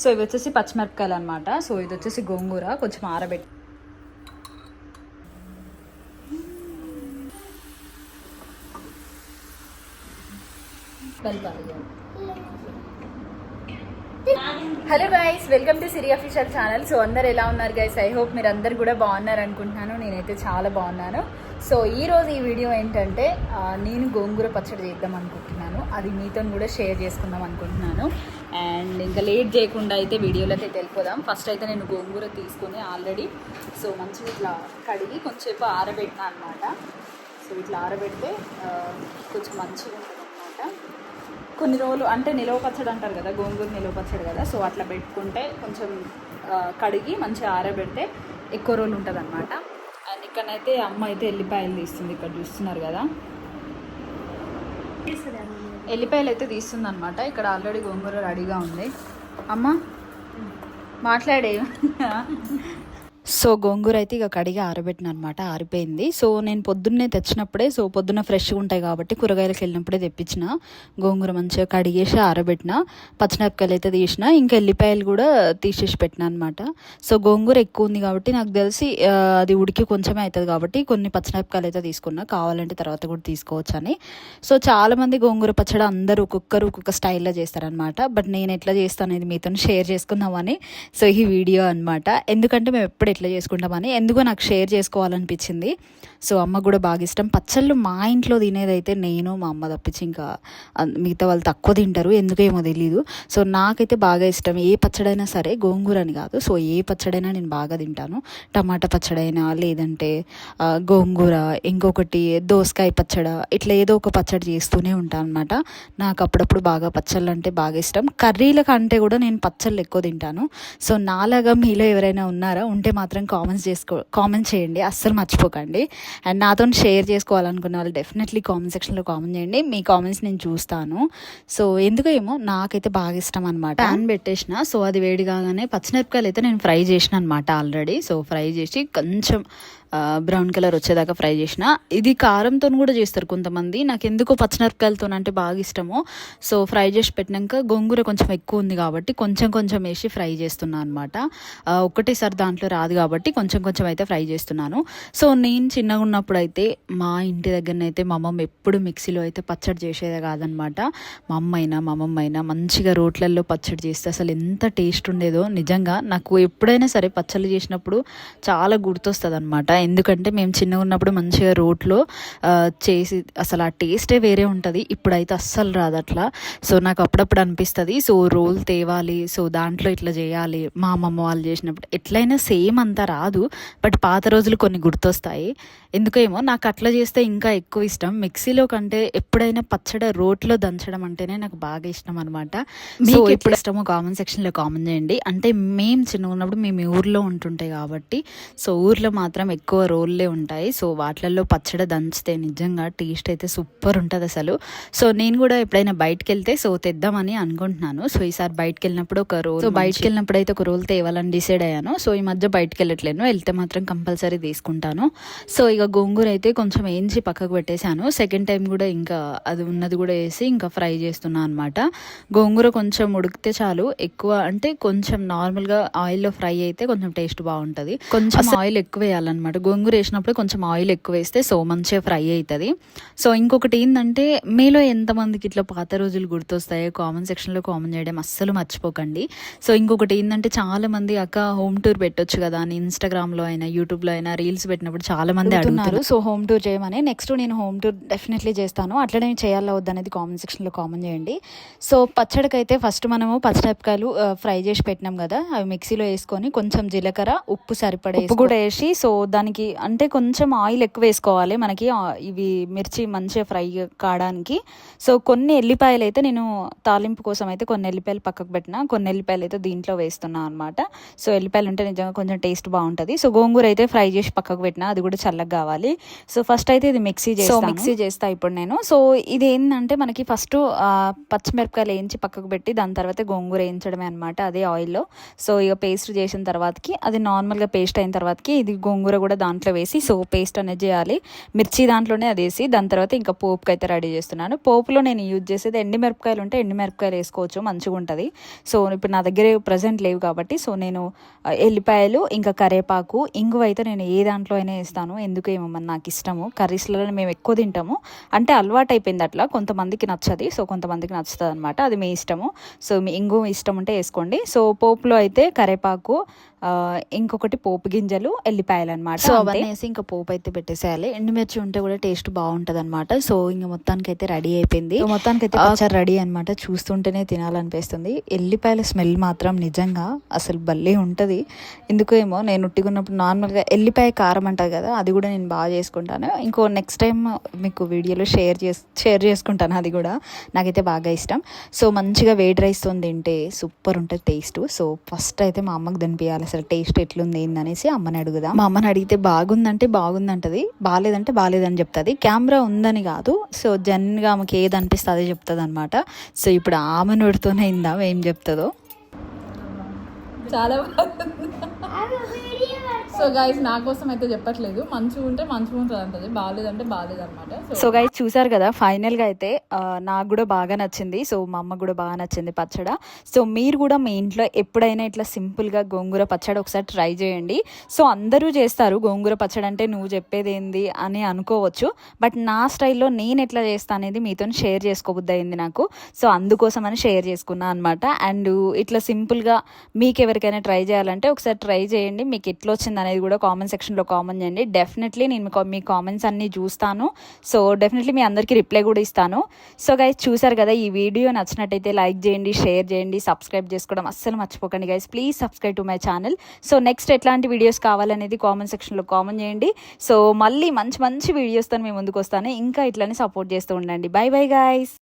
So ఇవి వచ్చేసి పచ్చిమిరపకాయలు అనమాట సో ఇది వచ్చేసి గోంగూర. కొంచెం ఆరబెట్టి hello guys welcome to Siri official channel so అందరు ఎలా ఉన్నారు గైస్ ఐ హోప్ మీరు అందరు కూడా బాగున్నారు అనుకుంటున్నాను. నేనైతే చాలా బాగున్నాను. సో ఈరోజు ఈ వీడియో ఏంటంటే నేను గోంగూర పచ్చడి చేద్దాం అనుకుంటున్నాను. అది మీతో కూడా షేర్ చేసుకుందాం అనుకుంటున్నాను. అండ్ ఇంకా లేట్ చేయకుండా అయితే వీడియోలోకి అయితే వెళ్ళిపోదాం. ఫస్ట్ అయితే నేను గోంగూర తీసుకొని ఆల్రెడీ సో మంచిగా ఇట్లా కడిగి కొంచెంసేపు ఆరబెట్టినా అనమాట సో ఇట్లా ఆరబెడితే కొంచెం మంచిగా ఉంటుంది అనమాట కొన్ని రోజులు అంటే నిలవ పచ్చడి అంటారు కదా గోంగూర నిలవ పచ్చడి కదా సో అట్లా పెట్టుకుంటే కొంచెం కడిగి మంచిగా ఆరబెడితే ఎక్కువ రోజులు ఉంటుంది అనమాట ఇక్కడనైతే అమ్మ అయితే ఎల్లిపాయలు తీస్తుంది ఇక్కడ చూస్తున్నారు కదా. ఎల్లిపాయలు అయితే తీస్తుంది అనమాట ఇక్కడ ఆల్రెడీ గోంగూర రెడీగా ఉంది. అమ్మ మాట్లాడే. సో గోంగూర అయితే ఇక కడిగి ఆరబెట్టిన అనమాట ఆరిపోయింది. సో నేను పొద్దున్నే తెచ్చినప్పుడే సో పొద్దున్న ఫ్రెష్గా ఉంటాయి కాబట్టి కూరగాయలకు వెళ్ళినప్పుడే తెప్పించిన గోంగూర మంచిగా కడిగేసి ఆరబెట్టిన పచ్చిమిరపకాయలు అయితే తీసిన ఇంకా ఎల్లిపాయలు కూడా తీసేసి పెట్టిన అనమాట సో గోంగూర ఎక్కువ ఉంది కాబట్టి నాకు తెలిసి అది ఉడికి కొంచెమే అవుతుంది కాబట్టి కొన్ని పచ్చిమిరపకాయలు అయితే తీసుకున్నా కావాలంటే తర్వాత కూడా తీసుకోవచ్చు అని సో చాలామంది గోంగూర పచ్చడి అందరూ ఒక్కొక్కరు ఒక్కొక్క స్టైల్లో చేస్తారనమాట. బట్ నేను ఎట్లా చేస్తాను అనేది మీతో షేర్ చేసుకుందామని సో ఈ వీడియో అనమాట. ఎందుకంటే మేము ఎప్పుడు ఎట్లా చేసుకుంటామని ఎందుకో నాకు షేర్ చేసుకోవాలనిపించింది. సో అమ్మ కూడా బాగా ఇష్టం. పచ్చళ్ళు మా ఇంట్లో తినేదైతే నేను మా అమ్మ తప్పించి ఇంకా మిగతా వాళ్ళు తక్కువ తింటారు. ఎందుకేమో తెలియదు తెలీదు. సో నాకైతే బాగా ఇష్టం. ఏ పచ్చడైనా సరే గోంగూర అని కాదు. సో ఏ పచ్చడైనా నేను బాగా తింటాను. టమాటా పచ్చడైనా లేదంటే గోంగూర ఇంకొకటి దోసకాయ పచ్చడ ఇట్లా ఏదో ఒక పచ్చడి చేస్తూనే ఉంటాను అనమాట నాకు అప్పుడప్పుడు బాగా పచ్చళ్ళు అంటే బాగా ఇష్టం. కర్రీల కంటే కూడా నేను పచ్చళ్ళు ఎక్కువ తింటాను. సో నాలాగా మీలో ఎవరైనా ఉన్నారా? ఉంటే మాత్రం కామెంట్స్ చేసుకో కామెంట్ చేయండి. అస్సలు మర్చిపోకండి. అండ్ నాతో షేర్ చేసుకోవాలనుకున్న వాళ్ళు డెఫినెట్లీ కామెంట్ సెక్షన్లో కామెంట్ చేయండి. మీ కామెంట్స్ నేను చూస్తాను. సో ఎందుకేమో ఏమో నాకైతే బాగా ఇష్టం అనమాట ప్యాన్ పెట్టేసిన. సో అది వేడి కాగానే పచ్చిమిరపకాయలు అయితే నేను ఫ్రై చేసిన అనమాట ఆల్రెడీ. సో ఫ్రై చేసి కొంచెం బ్రౌన్ కలర్ వచ్చేదాకా ఫ్రై చేసిన. ఇది కారంతో కూడా చేస్తారు కొంతమంది. నాకు ఎందుకో పచ్చిమిరపకాయలతో అంటే బాగా ఇష్టము. సో ఫ్రై చేసి పెట్టినాక గోంగూర కొంచెం ఎక్కువ ఉంది కాబట్టి కొంచెం కొంచెం వేసి ఫ్రై చేస్తున్నాను అనమాట ఒకటేసారి దాంట్లో రాదు కాబట్టి కొంచెం కొంచెం అయితే ఫ్రై చేస్తున్నాను. సో నేను చిన్నగా ఉన్నప్పుడు అయితే మా ఇంటి దగ్గరనైతే మా అమ్మమ్మ ఎప్పుడు మిక్సీలో అయితే పచ్చడి చేసేదే కాదనమాట మా అమ్మ అయినా మా అమ్మమ్మ అయినా మంచిగా రోట్లల్లో పచ్చడి చేస్తే అసలు ఎంత టేస్ట్ ఉండేదో నిజంగా నాకు ఎప్పుడైనా సరే పచ్చళ్ళు చేసినప్పుడు చాలా గుర్తొస్తుంది అనమాట ఎందుకంటే మేము చిన్నగా ఉన్నప్పుడు మంచిగా రోట్లో చేసి అసలు ఆ టేస్టే వేరే ఉంటుంది. ఇప్పుడైతే అస్సలు రాదు అట్లా. సో నాకు అప్పుడప్పుడు అనిపిస్తుంది సో రోల్ తేవాలి సో దాంట్లో ఇట్లా చేయాలి. మా అమ్మమ్మ వాళ్ళు చేసినప్పుడు ఎట్లయినా సేమ్ అంతా రాదు బట్ పాత రోజులు కొన్ని గుర్తొస్తాయి. ఎందుకేమో నాకు అట్లా చేస్తే ఇంకా ఎక్కువ ఇష్టం. మిక్సీలో కంటే ఎప్పుడైనా పచ్చడి రోట్లో దంచడం అంటేనే నాకు బాగా ఇష్టం అనమాట మీకు ఎప్పుడు ఇష్టమో కామెంట్ సెక్షన్లో కామెంట్ చేయండి. అంటే మేము చిన్న ఉన్నప్పుడు మేము ఊర్లో ఉంటుంటాయి కాబట్టి సో ఊర్లో మాత్రం ఎక్కువ రోల్లే ఉంటాయి. సో వాటిలలో పచ్చడి దంచితే నిజంగా టేస్ట్ అయితే సూపర్ ఉంటుంది అసలు. సో నేను కూడా ఎప్పుడైనా బయటకు వెళ్తే సో తెద్దామని అనుకుంటున్నాను. సో ఈసారి బయటకు వెళ్ళినప్పుడు ఒక రోల్ సో బయటకు వెళ్ళినప్పుడు అయితే ఒక రోల్ తేవాలని డిసైడ్ అయ్యాను. సో ఈ మధ్య బయటకు వెళ్ళట్లేను వెళ్తే మాత్రం కంపల్సరీ తీసుకుంటాను. సో ఇక గోంగూర అయితే కొంచెం వేయించి పక్కకు పెట్టేశాను. సెకండ్ టైం కూడా ఇంకా అది ఉన్నది కూడా వేసి ఇంకా ఫ్రై చేస్తున్నాను అనమాట గోంగూర కొంచెం ఉడికితే చాలు. ఎక్కువ అంటే కొంచెం నార్మల్గా ఆయిల్లో ఫ్రై అయితే కొంచెం టేస్ట్ బాగుంటుంది. కొంచెం ఆయిల్ ఎక్కువ వేయాలన్నమాట. గోంగూర వేసినప్పుడు కొంచెం ఆయిల్ ఎక్కువ వేస్తే సో మంచిగా ఫ్రై అవుతుంది. సో ఇంకొకటి ఏంటంటే మీలో ఎంతమందికి ఇట్లా పాత రోజులు గుర్తొస్తాయో కామెంట్ సెక్షన్లో కామెంట్ చేయడం అస్సలు మర్చిపోకండి. సో ఇంకొకటి ఏంటంటే చాలా మంది అక్క హోమ్ టూర్ పెట్టొచ్చు కదా అని ఇన్స్టాగ్రామ్లో అయినా యూట్యూబ్లో అయినా రీల్స్ పెట్టినప్పుడు చాలా మంది అడుగుతున్నారు సో హోమ్ టూర్ చేయమని నెక్స్ట్ నేను హోమ్ టూర్ డెఫినెట్లీ చేస్తాను. అట్లనే చేయాలా వద్దనేది కామెంట్ సెక్షన్లో కామెంట్ చేయండి. సో పచ్చడికైతే ఫస్ట్ మనము పచ్చిమిరపకాయలు ఆ, ఫ్రై చేసి పెట్టినాం కదా అవి మిక్సీలో వేసుకొని కొంచెం జీలకర్ర ఉప్పు సరిపడే ఉప్పు కూడా వేసి సో దానికి అంటే కొంచెం ఆయిల్ ఎక్కువ వేసుకోవాలి. మనకి ఇవి మిర్చి మంచిగా ఫ్రై కావడానికి. సో కొన్ని ఎల్లిపాయలు అయితే నేను తాలింపు కోసం అయితే కొన్ని ఎల్లిపాయలు పక్కకు పెట్టిన కొన్ని ఎల్లిపాయలు అయితే దీంట్లో వేస్తున్నా అనమాట సో ఎల్లిపాయలు ఉంటే నిజంగా కొంచెం టేస్ట్ బాగుంటుంది. సో గోంగూర అయితే ఫ్రై చేసి పక్కకు పెట్టిన అది కూడా చల్లగా కావాలి. సో ఫస్ట్ అయితే ఇది మిక్సీ చేస్తా మిక్సీ చేస్తా ఇప్పుడు నేను. సో ఇది ఏంటంటే మనకి ఫస్ట్ పచ్చిమిరపకాయలు వేయించి పక్కకు పెట్టి దాని తర్వాత గోంగూర వేయించడమే అనమాట అదే ఆయిల్లో. సో ఇక పేస్ట్ చేసిన తర్వాతకి అది నార్మల్గా పేస్ట్ అయిన తర్వాతకి ఇది గోంగూర కూడా దాంట్లో వేసి సో పేస్ట్ అనేది చేయాలి. మిర్చి దాంట్లోనే అది వేసి దాని తర్వాత ఇంకా పోపుకి అయితే రెడీ చేస్తున్నాను. పోపులో నేను యూజ్ చేసేది ఎండిమిరపకాయలు ఉంటే ఎండిమిరపకాయలు వేసుకోవచ్చు మంచిగా ఉంటుంది. సో ఇప్పుడు నా దగ్గర ప్రజెంట్ లేవు కాబట్టి సో నేను ఎల్లిపాయలు ఇంకా కరేపాకు ఇంగువ అయితే నేను ఏ దాంట్లో అయినా వేస్తాను. ఎందుకు ఏమో నాకు ఇష్టము. కర్రీస్లలో మేము ఎక్కువ తింటాము. అంటే అలవాటు అయిపోయింది అట్లా. కొంతమందికి నచ్చది. సో కొంతమందికి నచ్చుతుంది అనమాట అది మీ ఇష్టము. సో మీ ఇంగు ఇష్టం ఉంటే వేసుకోండి. సో పోపులో అయితే కరేపాకు ఇంకొకటి పోపు గింజలు ఎల్లిపాయలు అనమాట సో అవన్నీ వేసి ఇంకా పోపు అయితే పెట్టేసేయాలి. ఎండుమిర్చి ఉంటే కూడా టేస్ట్ బాగుంటది అనమాట సో ఇంకా మొత్తానికి అయితే రెడీ అయిపోయింది. మొత్తానికి అయితే పచ్చడి రెడీ అనమాట చూస్తుంటేనే తినాలనిపిస్తుంది. ఎల్లిపాయల స్మెల్ మాత్రం నిజంగా అసలు భలే ఉంటుంది. ఎందుకో ఏమో నేను ఉట్టిగున్నప్పుడు నార్మల్గా ఎల్లిపాయ కారం అంటారు కదా అది కూడా నేను బాగా చేసుకుంటాను. ఇంకో నెక్స్ట్ టైం మీకు వీడియోలో షేర్ చేసి షేర్ చేసుకుంటాను అది కూడా. నాకైతే బాగా ఇష్టం. సో మంచిగా వేడి రైస్తో తింటే సూపర్ ఉంటుంది టేస్ట్. సో ఫస్ట్ అయితే మా అమ్మకి తినిపించాలి అసలు టేస్ట్ ఎట్లుంది ఏందనేసి అమ్మని అడుగుదాం. మా అమ్మని అడిగితే బాగుందంటే బాగుందంటది బాగాలేదంటే బాగాలేదని చెప్తుంది. కెమెరా ఉందని కాదు సో జన్గా ఆమెకి ఏది అనిపిస్తే అదే చెప్తుంది అనమాట సో ఇప్పుడు ఆమె నోటితోనే ఇందాం ఏం చెప్తుందో. చాలా సో గైస్ నా కోసం అయితే చెప్పట్లేదు. మంచిగా ఉంటే మంచిగా ఉంటుంది అంటది బాగాలేదంటే బాగాలేదు అనమాట సో గైస్ చూసారు కదా ఫైనల్గా అయితే నాకు కూడా బాగా నచ్చింది. సో మా అమ్మ కూడా బాగా నచ్చింది పచ్చడ. సో మీరు కూడా మీ ఇంట్లో ఎప్పుడైనా ఇట్లా సింపుల్గా గోంగూర పచ్చడి ఒకసారి ట్రై చేయండి. సో అందరూ చేస్తారు గోంగూర పచ్చడి అంటే నువ్వు చెప్పేది ఏంది అని అనుకోవచ్చు. బట్ నా స్టైల్లో నేను ఎట్లా చేస్తా అనేది మీతో షేర్ చేసుకోబుద్ది అయింది నాకు. సో అందుకోసం అని షేర్ చేసుకున్నా అనమాట అండ్ ఇట్లా సింపుల్గా మీకు ఎవరికైనా ట్రై చేయాలంటే ఒకసారి ట్రై చేయండి. మీకు ఎట్లా వచ్చింది అనేది కూడా కామెంట్ సెక్షన్లో కామెంట్ చేయండి. డెఫినెట్లీ నేను మీ కామెంట్స్ అన్ని చూస్తాను. సో డెఫినెట్లీ మీ అందరికీ రిప్లై కూడా ఇస్తాను. సో గైస్ చూసారు కదా ఈ వీడియో నచ్చినట్టయితే లైక్ చేయండి షేర్ చేయండి సబ్స్క్రైబ్ చేసుకోవడం అస్సలు మర్చిపోకండి guys please subscribe to my channel so next ఎట్లాంటి వీడియోస్ కావాలనేది కామెంట్ సెక్షన్లో కామెంట్ చేయండి. సో మళ్ళీ మంచి మంచి వీడియోస్తో మేము ముందుకు వస్తాను. ఇంకా ఇట్లానే సపోర్ట్ చేస్తూ ఉండండి. By bye guys